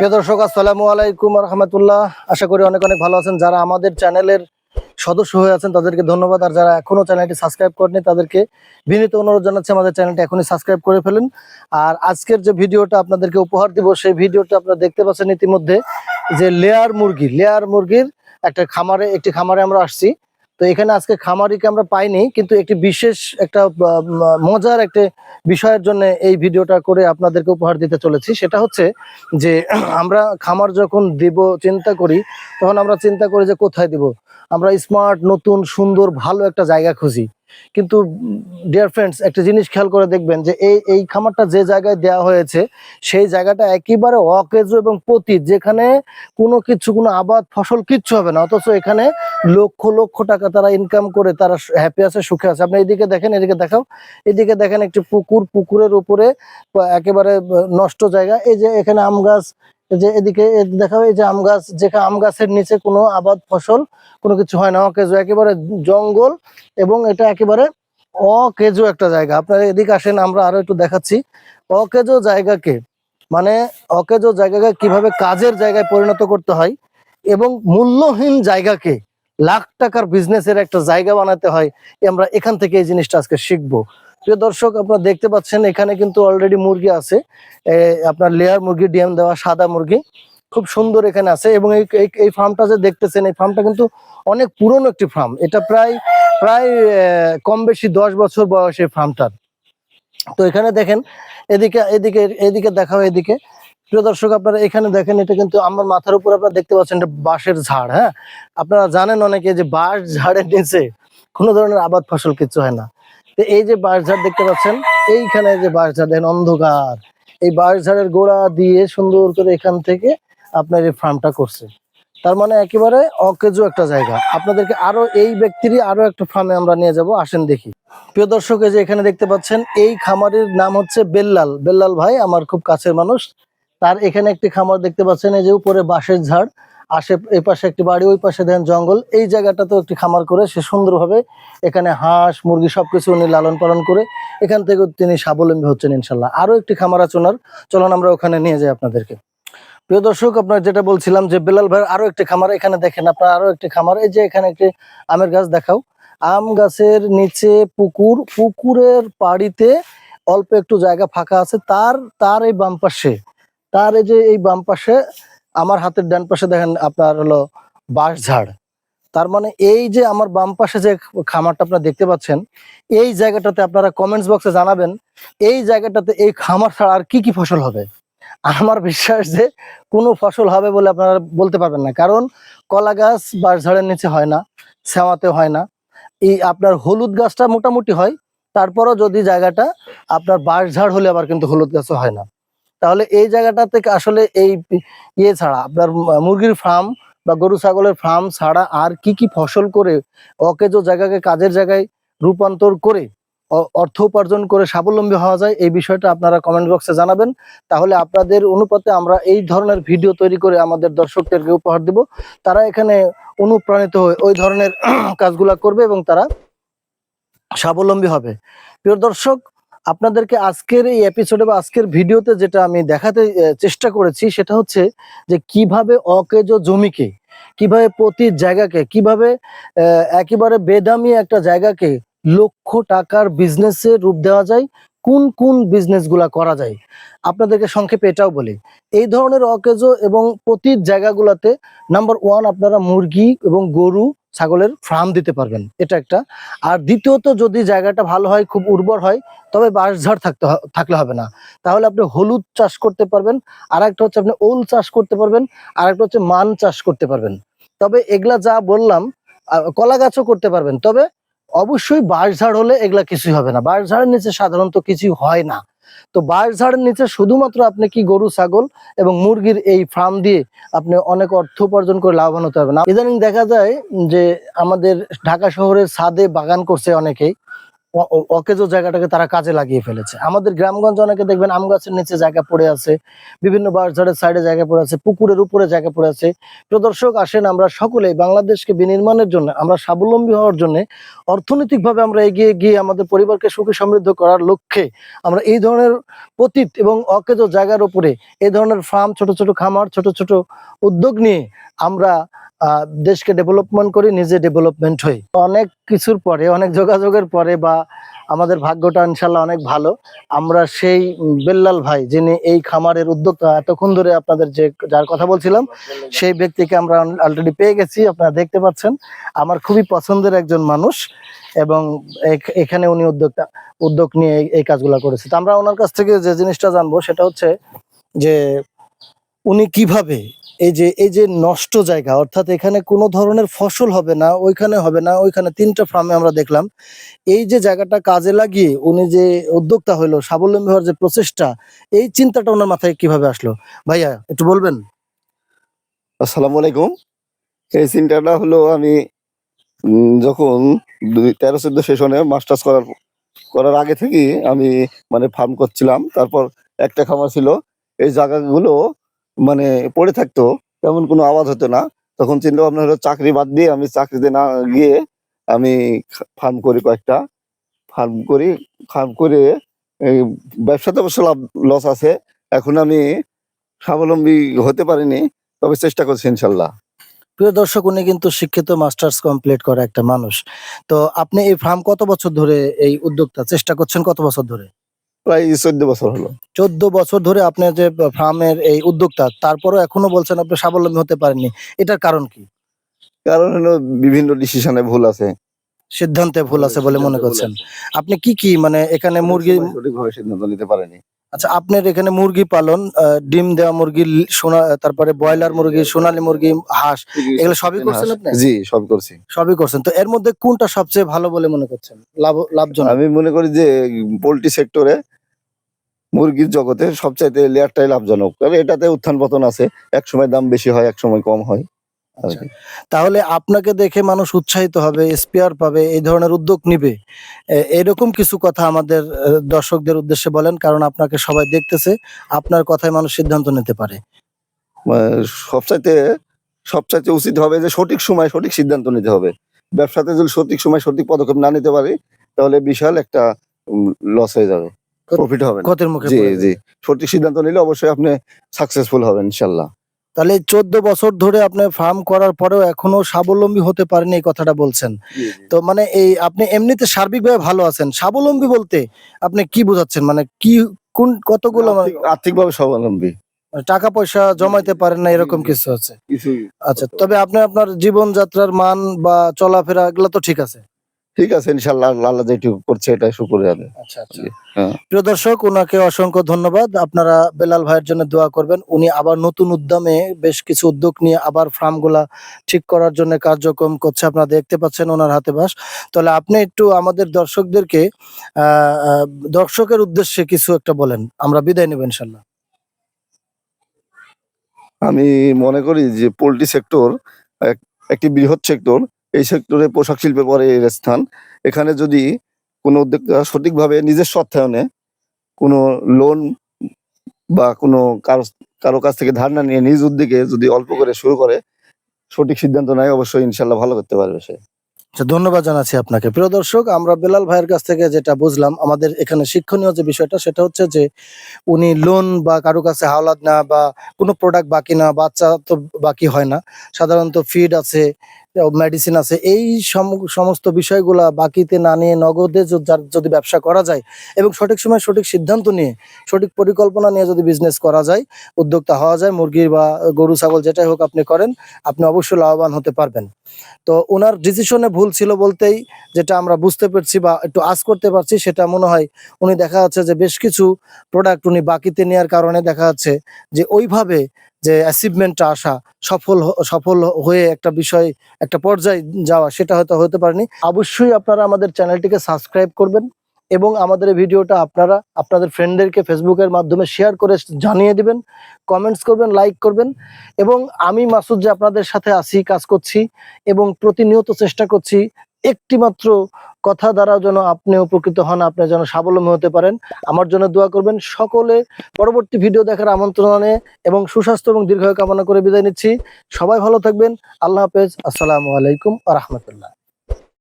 প্রিয় দর্শক, আসসালামু আলাইকুম রহমতুল্লাহ। আশা করি অনেক অনেক ভালো আছেন। যারা আমাদের চ্যানেলের সদস্য হয়ে আছেন, তাদেরকে ধন্যবাদ। আর যারা এখনও চ্যানেলটি সাবস্ক্রাইব করেনি তাদেরকে বিনীত অনুরোধ জানাচ্ছি আমাদের চ্যানেলটি এখনই সাবস্ক্রাইব করে ফেলুন। আর আজকের যে ভিডিওটা আপনাদেরকে উপহার দিব, সেই ভিডিওটা আপনারা দেখতে পাচ্ছেন ইতিমধ্যে যে লেয়ার মুরগি, লেয়ার মুরগির একটা খামারে, একটি খামারে আমরা আসছি। তো এখানে আজকে খামারিকে আমরা পাইনি, কিন্তু একটি বিশেষ একটা মজার একটা বিষয়ের জন্য এই ভিডিওটা করে আপনাদেরকে উপহার দিতে চলেছি। সেটা হচ্ছে যে আমরা খামার যখন দিব চিন্তা করি, তখন আমরা চিন্তা করি যে কোথায় দিব? আমরা স্মার্ট নতুন, সুন্দর, ভালো একটা জায়গা খুঁজি। কিন্তু ডিয়ার ফ্রেন্ডস একটা জিনিস খেয়াল করে দেখবেন যে এই এই খামারটা যে জায়গায় দেওয়া হয়েছে, সেই জায়গাটা একেবারে অকেজো এবং পতিত, যেখানে কোনো কিছু, কোনো আবাদ ফসল কিচ্ছু হবে না। অথচ এখানে লক্ষ লক্ষ টাকা তারা ইনকাম করে, তারা হ্যাপি আছে, সুখে আছে। আপনি এদিকে দেখেন, এদিকে দেখাও। এদিকে দেখেন একটি পুকুর, পুকুরের উপরে, একেবারে, নষ্ট জায়গা। এই যে এখানে আম গাছ যে এদিকে দেখাও এই যে আম গাছ যেখানে আম গাছের নিচে কোনো আবাদ ফসল, কোনো কিছু হয় না, অকেজো, একেবারে জঙ্গল এবং এটা একেবারে অকেজো একটা জায়গা। আপনারা এদিকে আসেন, আমরা আরও একটু দেখাচ্ছি। অকেজো জায়গাকে মানে অকেজো জায়গাকে কীভাবে কাজের জায়গায় পরিণত করতে হয় এবং মূল্যহীন জায়গাকে লাখ টাকার বিজনেসের একটা জায়গা বানাতে হয়, আমরা এখান থেকে এই জিনিসটা আজকে শিখব। প্রিয় দর্শক, আপনারা দেখতে পাচ্ছেন এখানে কিন্তু অলরেডি মুরগি আছে। আপনার লেয়ার মুরগি, ডিএম দেওয়া সাদা মুরগি খুব সুন্দর এখানে আছে এবং এই ফার্মটা যে দেখতেছেন, এই ফার্মটা কিন্তু অনেক পুরনো একটি ফার্ম এটা প্রায় প্রায় কম বেশি দশ বছর বয়স এই ফার্মটার তো এখানে দেখেন, এদিকে এদিকে এদিকে দেখাও এদিকে। প্রিয় দর্শক, আপনারা এখানে দেখেন, এটা কিন্তু আমার মাথার উপর আপনারা দেখতে পাচ্ছেন, এটা বাঁশের ঝাড় হ্যাঁ? আপনারা জানেন অনেকে যে বাঁশ ঝাড়ের নিচে কোনো ধরনের আবাদ ফসল কিছু হয় না। এই যে বাঁশ ঝাড় দেখতে পাচ্ছেন, এইখানে যে বাঁশ ঝাড় দেখেন অন্ধকার। এই বাঁশ ঝাড়ের গোড়া দিয়ে সুন্দর করে এখান থেকে আপনার এই ফার্মটা করছে। তার মানে একেবারে অকেজো একটা জায়গা। আপনাদেরকে আরও এই ব্যক্তিরই আরও একটা ফার্মে আমরা নিয়ে যাব, আসেন দেখি। প্রিয় দর্শক যে এখানে দেখতে পাচ্ছেন, এই খামারের নাম হচ্ছে বেল্লাল। বেল্লাল ভাই, আমার খুব কাছের মানুষ। তার এখানে একটি খামার দেখতে পাচ্ছেন, এই যে উপরে বাঁশের ঝাড়। আশে এই পাশে একটি বাড়ি, ওই পাশে দেন জঙ্গল। এই জায়গাটাতেও একটি খামার করে সে সুন্দরভাবে এখানে হাঁস, মুরগি সবকিছু উনি লালন পালন করে এখান থেকে তিনি স্বাবলম্বী হচ্ছেন ইনশাল্লাহ। আরও একটি খামার আছে ওনার। চলুন আমরা ওখানে নিয়ে যাই আপনাদেরকে। প্রিয় দর্শক, আপনার যেটা বলছিলাম যে বেলাল ভাইয়ের আরও একটি খামার, এখানে দেখেন আপনার আরও একটি খামার। এই যে এখানে একটি আমের গাছ দেখাও। আম গাছের নিচে পুকুর, পুকুরের পাড়িতে অল্প একটু জায়গা ফাঁকা আছে। তার তার এই বাম পাশে, তার এই যে এই বাম পাশে আমার হাতের ডান পাশে দেখেন আপনার হলো বাঁশ ঝাড়। তার মানে এই যে আমার বাম পাশে যে খামারটা আপনারা দেখতে পাচ্ছেন, এই জায়গাটাতে আপনারা কমেন্টস বক্সে জানাবেন, এই জায়গাটাতে এই খামার ছাড়া আর কি কি ফসল হবে? আমার বিশ্বাস যে কোনো ফসল হবে বলে আপনারা বলতে পারবেন না, কারণ কলা গাছ বাঁশ ঝাড়ের নিচে হয় না শ্যামাতে হয় না। এই আপনার হলুদ গাছটা মোটামুটি হয়, তারপরও যদি জায়গাটা আপনার বাঁশ ঝাড় হলে আবার কিন্তু হলুদ গাছও হয় না। তাহলে এই জায়গাটা থেকে আসলে এই ইয়ে ছাড়া আপনার মুরগির ফার্ম বা গরু, ছাগলের ফার্ম ছাড়া আর কি কি ফসল করে অকেজো জায়গাকে কাজের জায়গায় রূপান্তর করে অর্থ উপার্জন করে স্বাবলম্বী হওয়া যায়, এই বিষয়টা আপনারা কমেন্ট বক্সে জানাবেন। তাহলে আপনাদের অনুপাতে আমরা এই ধরনের ভিডিও তৈরি করে আমাদের দর্শকদেরকে উপহার দিব। তারা এখানে অনুপ্রাণিত হয়ে ওই ধরনের কাজগুলা করবে এবং তারা স্বাবলম্বী হবে। প্রিয় দর্শক আপনাদেরকে আজকের এই এপিসোডে বা আজকের ভিডিওতে যেটা আমি দেখাতে চেষ্টা করেছি সেটা হচ্ছে যে কীভাবে অকেজো জমিকে, কীভাবে প্রতি জায়গাকে, কীভাবে একেবারে বেদামি একটা জায়গাকে লক্ষ টাকার বিজনেসে রূপ দেওয়া যায়, কোন কোন বিজনেসগুলা করা যায়। আপনাদেরকে সংক্ষেপে এটাও বলি। এই ধরনের অকেজো এবং প্রতি জায়গাগুলোতে নাম্বার ওয়ান আপনারা মুরগি এবং গরু ছাগলের ফার্ম দিতে পারবেন। এটা একটা। আর দ্বিতীয়ত, যদি জায়গাটা ভালো হয়, খুব উর্বর হয়, তবে বাঁশঝাড় থাকতে থাকলে হবে না। তাহলে আপনি হলুদ চাষ করতে পারবেন আর একটা হচ্ছে আপনি ওল চাষ করতে পারবেন আর একটা হচ্ছে মান চাষ করতে পারবেন। তবে এগুলা যা বললাম কলা গাছও করতে পারবেন। তবে অবশ্যই বাঁশঝাড় হলে এগুলা কিছুই হবে না। বাঁশঝাড়ের নিচে সাধারণত কিছুই হয় না। তো বাইশ ঝাড়ের নিচে শুধুমাত্র আপনি কি গরু, ছাগল এবং মুরগির এই ফার্ম দিয়ে আপনি অনেক অর্থ উপার্জন করে লাভবান হতে পারবেন। ইদানিং দেখা যায় যে আমাদের ঢাকা শহরের ছাদে বাগান করছে অনেকেই। অকেজো জায়গাটাকে তারা কাজে লাগিয়ে ফেলেছে। আমাদের গ্রামগঞ্জ অনেকে দেখবেন আম গাছের নিচে জায়গা পড়ে আছে, বিভিন্ন বাঁশঝাড়ের সাইডে জায়গা পড়ে আছে, পুকুরের উপরে জায়গা পড়ে আছে। প্রদর্শক আসেন আমরা সকলেই বাংলাদেশকে বিনির্মাণের জন্য, আমরা স্বাবলম্বী হওয়ার জন্য, অর্থনৈতিকভাবে আমরা এগিয়ে গিয়ে আমাদের পরিবারকে সুখী সমৃদ্ধ করার লক্ষ্যে আমরা এই ধরনের পতিত এবং অকেজো জায়গার উপরে, এই ধরনের ফার্ম ছোট ছোট খামার, ছোট ছোট উদ্যোগ নিয়ে আমরা দেশকে ডেভেলপমেন্ট করি, নিজে ডেভেলপমেন্ট হই। অনেক কিছুর পরে, অনেক যোগাযোগের পরে বা আমাদের ভাগ্যটা ইনশাল্লাহ অনেক ভালো। আমরা সেই বেল্লাল ভাই, যিনি এই খামারের উদ্যোক্তা, এতক্ষণ ধরে আপনাদের যে, যার কথা বলছিলাম, সেই ব্যক্তিকে আমরা অলরেডি পেয়ে গেছি, আপনারা দেখতে পাচ্ছেন। আমার খুবই পছন্দের একজন মানুষ এবং এখ- এখানে উনি উদ্যোক্তা, উদ্যোগ নিয়ে এই কাজগুলো করেছে। তো আমরা ওনার কাছ থেকে যে জিনিসটা জানব, সেটা হচ্ছে যে উনি কীভাবে এই যে এই যে নষ্ট জায়গা, অর্থাৎ এখানে কোনো ধরনের ফসল হবে না, ওইখানে হবে না, ওইখানে তিনটা ফার্মে আমরা দেখলাম। এই যে জায়গাটা কাজে লাগিয়ে উনি যে উদ্যোক্তা হলো স্বাবলম্বী হওয়ার যে প্রচেষ্টা, এই চিন্তাটা ওনার মাথায় কীভাবে আসলো? ভাইয়া, একটু বলবেন। আসসালামু আলাইকুম। এই চিন্তাটা হলো আমি যখন দুই, তেরো, চোদ্দ সেশনে মাস্টার্স করার করার আগে থেকে আমি মানে ফার্ম করছিলাম। তারপর একটা খামার ছিল। এই জায়গাগুলো মানে পড়ে থাকতো, তেমন কোনো আওয়াজ হতো না। তখন চিন্তা ভাবনা হলো, চাকরি বাদ দিয়ে আমি চাকরিতে না গিয়ে আমি ফার্ম করি কয়েকটা। ফার্ম করি, ফার্ম করে ব্যবসাতে অবশ্য লাভ, লস আছে। এখন আমি স্বাবলম্বী হতে পারিনি, তবে চেষ্টা করছি ইনশাল্লাহ। প্রিয় দর্শক, উনি কিন্তু শিক্ষিত, মাস্টার্স কমপ্লিট করা একটা মানুষ। তো আপনি এই ফার্ম কত বছর ধরে এই উদ্যোক্তা? চেষ্টা করছেন কত বছর ধরে? প্রায় চোদ্দ বছর হলো। চোদ্দ বছর ধরে আপনি যে ফার্মের এই উদ্যোক্তা তারপরও এখনও বলছেন আপনি স্বাবলম্বী হতে পারেননি। এটার কারণ কি? কারণ হলো বিভিন্ন ডিসিশনে ভুল আছে। সিদ্ধান্তে ভুল আছে বলে মনে করছেন। আপনি কি কি মানে এখানে মুরগি সঠিকভাবে সিদ্ধান্ত নিতে পারেনি। আচ্ছা আপনার এখানে মুরগি পালন ডিম দেওয়া মুরগি সোনা তারপরে ব্রয়লার মুরগি সোনালী মুরগি হাঁস এগুলো সবই করছেন আপনি? জি সব করছি। সবই করছেন। তো এর মধ্যে কোনটা সবচেয়ে ভালো বলে মনে করছেন? লাভ লাভজনক? আমি মনে করি যে পোল্ট্রি সেক্টরে মুরগির জগতে সবচাইতে লেয়ারটাই লাভজনক। কারণ এটাতে উত্থান পতন আছে এক সময় দাম বেশি হয় এক সময় কম হয়। আচ্ছা। তাহলে আপনাকে দেখে মানুষ উৎসাহিত হবে স্পেয়ার পাবে এই ধরনের উদ্যোগ নিবে। এরকম কিছু কথা আমাদের দর্শকদের উদ্দেশ্যে বলেন কারণ আপনাকে সবাই দেখতেছে আপনার কথায় মানুষ সিদ্ধান্ত নিতে পারে। সবচাইতে সবচাইতে উচিত হবে যে সঠিক সময় সঠিক সিদ্ধান্ত নিতে হবে। ব্যবসাতে যদি সঠিক সময় সঠিক পদক্ষেপ না নিতে পারি তাহলে বিশাল একটা লস হয়ে যাবে। প্রফিট হবে না। ক্ষতির মুখে জি জি। সঠিক সিদ্ধান্ত নিলে অবশ্যই আপনি সাকসেসফুল হবেন ইনশাল্লাহ তাহলে চোদ্দ বছর ধরে আপনি ফার্ম করার পরেও এখনও স্বাবলম্বী হতে পারেন এই কথাটা বলছেন। তো মানে এই আপনি এমনিতে সার্বিকভাবে ভালো আছেন। স্বাবলম্বী বলতে আপনি কি বোঝাচ্ছেন? মানে কি কোন কতগুলো মানে আর্থিক ভাবে স্বাবলম্বী টাকা পয়সা জমাইতে পারেন না এরকম কিছু আছে? আচ্ছা তবে আপনি আপনার জীবনযাত্রার মান বা চলাফেরা এগুলো তো ঠিক আছে। ঠিক আছে ইনশাল্লাহ আল্লাহ যেটুকু করছে এটা শুকুর যাবে আচ্ছা আচ্ছা। হ্যাঁ। প্রিয় দর্শক ওনাকে অসংখ্য ধন্যবাদ। আপনারা বেলাল ভাইয়ের জন্য দোয়া করবেন। উনি আবার নতুন উদ্যমে বেশ কিছু উদ্যোগ নিয়ে আবার ফার্মগুলা ঠিক করার জন্য কার্যক্রম করছে। আপনারা দেখতে পাচ্ছেন ওনার হাতে বাস। তাহলে আপনি একটু আমাদের দর্শকদেরকে দর্শকের উদ্দেশ্যে কিছু একটা বলেন। আমরা বিদায় নেব ইনশাল্লাহ। আমি মনে করি যে পোলট্রি সেক্টর একটি বৃহৎ সেক্টর। এই সেক্টরে পোশাক শিল্পে পরে এর স্থান। এখানে যদি কোনো উদ্যোক্তা সঠিকভাবে নিজের অর্থায়নে কোনো লোন বা কোনো কারও কারও কাছ থেকে ধার না নিয়ে নিজ উদ্যোগে যদি অল্প করে শুরু করে, সঠিক সিদ্ধান্ত নেয়, অবশ্যই ইনশাল্লাহ ভালো করতে পারবে সে। আচ্ছা ধন্যবাদ জানাচ্ছি আপনাকে। প্রিয় দর্শক, আমরা বেলাল ভাইয়ের কাছ থেকে যেটা বুঝলাম, আমাদের এখানে শিক্ষণীয় যে বিষয়টা, সেটা হচ্ছে যে উনি লোন বা কারও কাছে হাওলাত না বা কোনো প্রোডাক্ট বাকি না, বাচ্চা তো বাকি হয় না। সাধারণত ফিড আছে মেডিসিন আছে। এই সম- সমস্ত বিষয়গুলা বাকিতে না নিয়ে নগদে যদি ব্যবসা করা যায় এবং সঠিক সময় সঠিক সিদ্ধান্ত নিয়ে, সঠিক পরিকল্পনা নিয়ে যদি বিজনেস করা যায়, উদ্যোক্তা হওয়া যায় মুরগির বা গরু, ছাগল যেটাই হোক আপনি করেন, আপনি অবশ্যই লাভবান হতে পারবেন। তো ওনার ডিসিশনে ভুল ছিল বলতেই যেটা আমরা বুঝতে পারছি বা একটু আজ করতে পারছি, সেটা মনে হয় উনি দেখা যাচ্ছে যে বেশ কিছু প্রোডাক্ট উনি বাকিতে নেওয়ার কারণে দেখা যাচ্ছে যে ওইভাবে যে অ্যাচিভমেন্টটা আসা, সফল সফল হয়ে একটা বিষয়, একটা পর্যায়ে যাওয়া, সেটা হয়তো হতে পারেনি। অবশ্যই আপনারা আমাদের চ্যানেলটিকে সাবস্ক্রাইব করবেন এবং আমাদের ভিডিওটা আপনারা আপনাদের ফ্রেন্ডদেরকে ফেসবুকের মাধ্যমে শেয়ার করে জানিয়ে দিবেন কমেন্টস করবেন লাইক করবেন এবং আমি মাসুদ যে আপনাদের সাথে আছি, কাজ করছি এবং প্রতিনিয়ত চেষ্টা করছি একটি মাত্র কথা দ্বারা যেন আপনি উপকৃত হন, আপনি যেন স্বাবলম্বী হতে পারেন। আমার জন্য দোয়া করবেন। সকলে পরবর্তী ভিডিও দেখার আমন্ত্রণে এবং সুস্বাস্থ্য এবং দীর্ঘায়ু কামনা করে বিদায় নিচ্ছি। সবাই ভালো থাকবেন। আল্লাহ হাফেজ। আসসালামু আলাইকুম আ রহমতুল্লাহ।